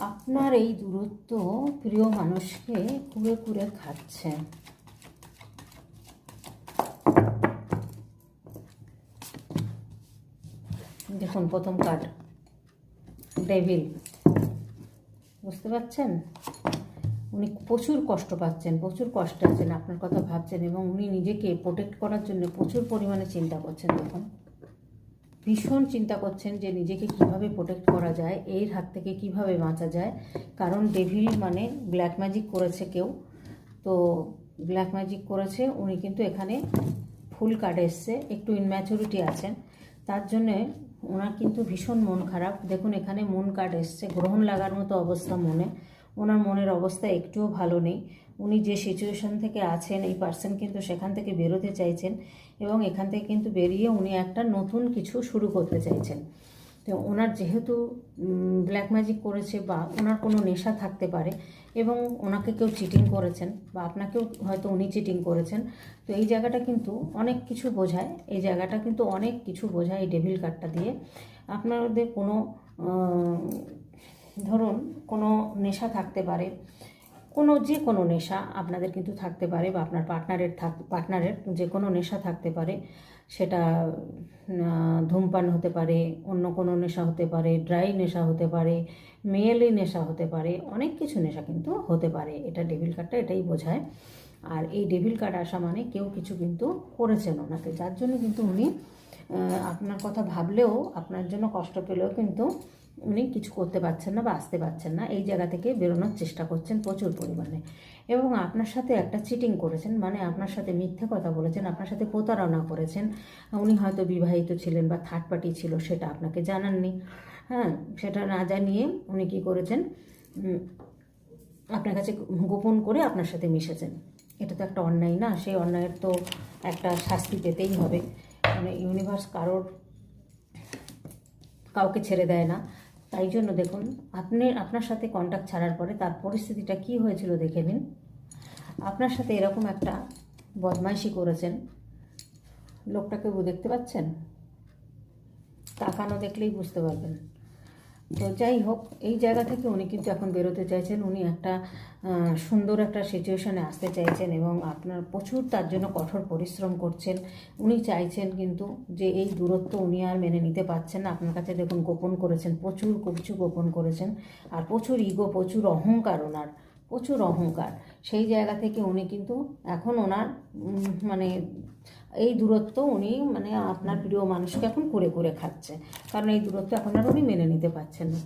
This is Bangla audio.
আপনার এই দূরত্ব প্রিয় মানুষকে কুড়ে কুড়ে খাচ্ছে। দেখুন, প্রথম কার্ড ডেভিল বুঝতে পারছেন? উনি প্রচুর কষ্ট পাচ্ছেন, প্রচুর কষ্ট আছেন, আপনার কথা ভাবছেন এবং উনি নিজেকে প্রোটেক্ট করার জন্য প্রচুর পরিমাণে চিন্তা করছেন, দেখুন। ভীষণ চিন্তা করছেন যে নিজেকে কীভাবে প্রোটেক্ট করা যায়, এর হাত থেকে কীভাবে বাঁচা যায়। কারণ ডেভিল মানে ব্ল্যাক ম্যাজিক করেছে কেউ। তো ব্ল্যাক ম্যাজিক করেছে, উনি কিন্তু এখানে ফুল কার্ড এসছে, একটু ইনম্যাচুরিটি আছেন। তার জন্যে ওনার কিন্তু ভীষণ মন খারাপ। দেখুন, এখানে মন কার্ড এসছে, গ্রহণ লাগার মতো অবস্থা মনে। ওনার মনের অবস্থা একটুও ভালো নেই। উনি যে সিচুয়েশন থেকে আছেন, এই পার্সন কিন্তু সেখান থেকে বেরোতে চাইছেন এবং এখান থেকে কিন্তু বেরিয়ে উনি একটা নতুন কিছু শুরু করতে চাইছেন। তো ওনার যেহেতু ব্ল্যাক ম্যাজিক করেছে বা ওনার কোনো নেশা থাকতে পারে এবং ওনাকে কেউ চিটিং করেছেন বা আপনাকেও হয়তো উনি চিটিং করেছেন, তো এই জায়গাটা কিন্তু অনেক কিছু বোঝায়। এই জায়গাটা কিন্তু অনেক কিছু বোঝায় এই ডেভিল কার্ডটা দিয়ে। আপনাদের কোনো ধরুন কোনো নেশা থাকতে পারে, কোনো যে কোনো নেশা আপনাদের কিন্তু থাকতে পারে বা আপনার পার্টনারের থাক, পার্টনারের যে কোনো নেশা থাকতে পারে, সেটা ধূমপান হতে পারে, অন্য কোনো নেশা হতে পারে, ড্রাই নেশা হতে পারে, মেয়েলি নেশা হতে পারে, অনেক কিছু নেশা কিন্তু হতে পারে। এটা ডেভিল কার্ডটা এটাই বোঝায়। আর এই ডেভিল কার্ড আসা মানে কেউ কিছু কিন্তু করেছেন ওনাকে যার জন্য কিন্তু উনি আপনার কথা ভাবলেও আপনার জন্য কষ্ট পেলেও কিন্তু উনি কিছু করতে পারছেন না বা আসতে পারছেন না, এই জায়গা থেকে বেরোনোর চেষ্টা করছেন প্রচুর পরিমাণে। এবং আপনার সাথে একটা চিটিং করেছেন মানে আপনার সাথে মিথ্যে কথা বলেছেন, আপনার সাথে প্রতারণা করেছেন। উনি হয়তো বিবাহিত ছিলেন বা থার্ড পার্টি ছিল, সেটা আপনাকে জানাননি। হ্যাঁ সেটা না জানিয়ে উনি কী করেছেন? আপনার কাছে গোপন করে আপনার সাথে মিশেছেন। এটা তো একটা অন্যায় না, সেই অন্যায়ের তো একটা শাস্তি পেতেই হবে। মানে ইউনিভার্স কারোর কাউকে ছেড়ে দেয় না। তাই জন্য দেখুন, আপনি, আপনার সাথে কন্ট্যাক্ট ছাড়ার পরে তার পরিস্থিতিটা কি হয়েছিল দেখে নিন। আপনার সাথে এরকম একটা বদমাইশি করেছেন। লোকটাকে দেখতে পাচ্ছেন? তাকানো দেখলেই বুঝতে পারবেন। তো যাই হোক, এই জায়গা থেকে উনি কিন্তু এখন বেরোতে চাইছেন। উনি একটা সুন্দর একটা সিচুয়েশনে আসতে চাইছেন এবং আপনার প্রচুর তার জন্য কঠোর পরিশ্রম করছেন। উনি চাইছেন কিন্তু যে এই দূরত্ব উনি আর মেনে নিতে পারছেন না। আপনার কাছে দেখুন, গোপন করেছেন, প্রচুর কিছু গোপন করেছেন। আর প্রচুর ইগো প্রচুর অহংকার ওনার। প্রচুর অহংকার। সেই জায়গা থেকে উনি কিন্তু এখন ওনার মানে এই দূরত্ব উনি মানে আপনার প্রিয় মানুষকে এখন করে করে খাচ্ছে। কারণ এই দূরত্ব এখন আর উনি মেনে নিতে পারছেন না।